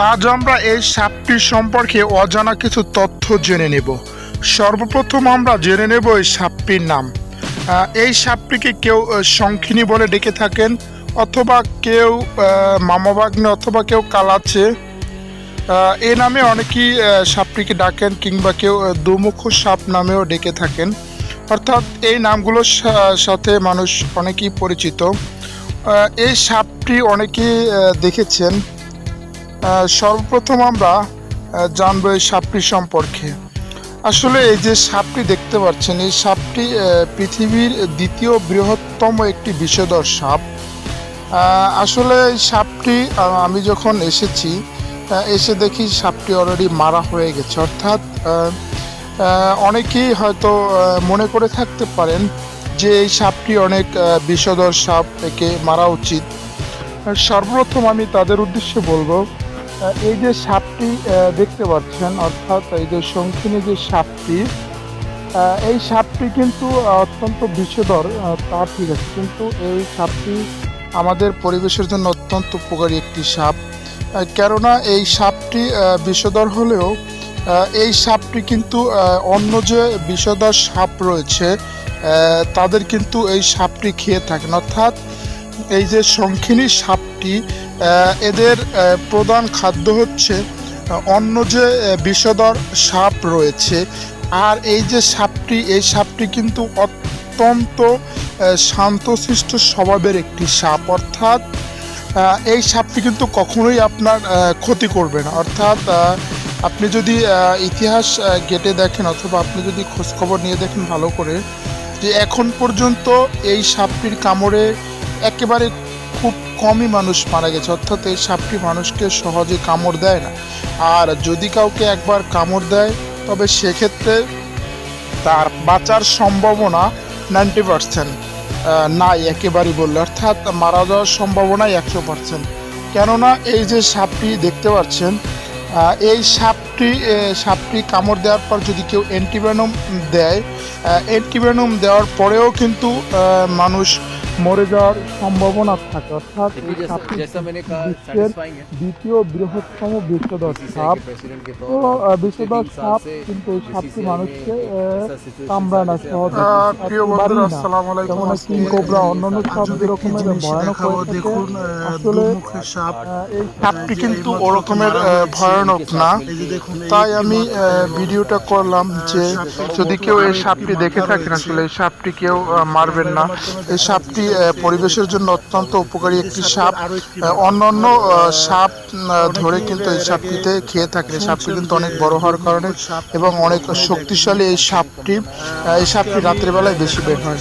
আজ আমরা এই সাপটি সম্পর্কে অজানা কিছু তথ্য জেনে নেব। সর্বপ্রথম আমরা জেনে নেব এই সাপটির নাম। এই সাপটিকে কেউ শঙ্খিনী বলে ডেকে থাকেন, অথবা কেউ মামাবাগ্নে অথবা কেউ কালাচ্ছে এই নামে অনেকেই সাপটিকে ডাকেন কিংবা কেউ দুমুখ সাপ নামেও ডেকে থাকেন। অর্থাৎ এই নামগুলোর সাথে মানুষ অনেকেই পরিচিত। এই সাপটি অনেকেই দেখেছেন। সর্বপ্রথম আমরা জানব এই সাপটি সম্পর্কে। আসলে এই যে সাপটি দেখতে পাচ্ছেন, এই সাপটি পৃথিবীর দ্বিতীয় বৃহত্তম একটি বিষধর সাপ। আসলে এই সাপটি আমি যখন এসেছি এসে দেখি সাপটি অলরেডি মারা হয়ে গেছে। অর্থাৎ অনেকেই হয়তো মনে করে থাকতে পারেন যে এই সাপটি অনেক বিষধর সাপ, একে মারা উচিত। সর্বপ্রথম আমি তাদের উদ্দেশ্যে বলব এই যে সাপটি দেখতে পাচ্ছেন, অর্থাৎ এই যে শঙ্খিনী যে সাপটি এই সাপটি কিন্তু অত্যন্ত বিষধর তা ঠিক আছে, কিন্তু এই সাপটি আমাদের পরিবেশের জন্য অত্যন্ত উপকারী একটি সাপ। কেননা এই সাপটি বিষধর হলেও এই সাপটি কিন্তু অন্য যে বিষধর সাপ রয়েছে তাদের কিন্তু এই সাপটি খেয়ে থাকেন। অর্থাৎ এই যে শঙ্খিনী সাপটি আহ, এদের প্রধান খাদ্য হচ্ছে অন্য যে বিষধর সাপ রয়েছে। আর এই যে সাপটি এই সাপটি কিন্তু অত্যন্ত শান্তশিষ্ট স্বভাবের একটি সাপ। অর্থাৎ এই সাপটি কিন্তু কখনোই আপনার ক্ষতি করবে না। অর্থাৎ আপনি যদি ইতিহাস ঘেটে দেখেন অথবা আপনি যদি খোঁজখবর নিয়ে দেখেন ভালো করে যে এখন পর্যন্ত এই সাপটির কামড়ে একেবারে কমই মানুষ মারা গেছে, অর্থাৎ এই সাপটি মানুষকে সহজে কামড় দেয় না। আর যদি কাউকে একবার কামড় দেয়, তবে সেক্ষেত্রে তার বাঁচার সম্ভাবনা নাইনটি পার্সেন্ট নাই একেবারেই বললে। অর্থাৎ মারা যাওয়ার সম্ভাবনাই একশো পার্সেন্ট কেননা এই যে সাপটি দেখতে পাচ্ছেন এই সাপটি সাপটি কামড় দেওয়ার পর যদি কেউ অ্যান্টিভেনম দেয় অ্যান্টিভেনম দেওয়ার পরেও কিন্তু মানুষ মরে যাওয়ার সম্ভাবনা থাকে। অর্থাৎ দ্বিতীয় বৃহত্তম বিষধর সাপ। তো বিষধর সাপ কিন্তু সাপটি মানুষকে কামড়ায় না সহজ যেমন কিং কোবরা অন্যান্য সাপ যেরকমের ভয়ানক আসলে এই সাপটি কিন্তু ওরকমের ভয়ানক না। তাই আমি ভিডিওটা করলাম যে যদি কেউ এই সাপটি দেখে থাকেন আসলে এই সাপটি কেউ মারবেন না। এই সাপটি আহ, পরিবেশের জন্য অত্যন্ত উপকারী একটি সাপ। অন্যান্য সাপ ধরে কিন্তু এই সাপটিতে খেয়ে থাকে। সাপটি কিন্তু অনেক বড় হওয়ার কারণে এবং অনেক শক্তিশালী এই সাপটি। এই সাপটি রাত্রিবেলায় বেশি বের হয়।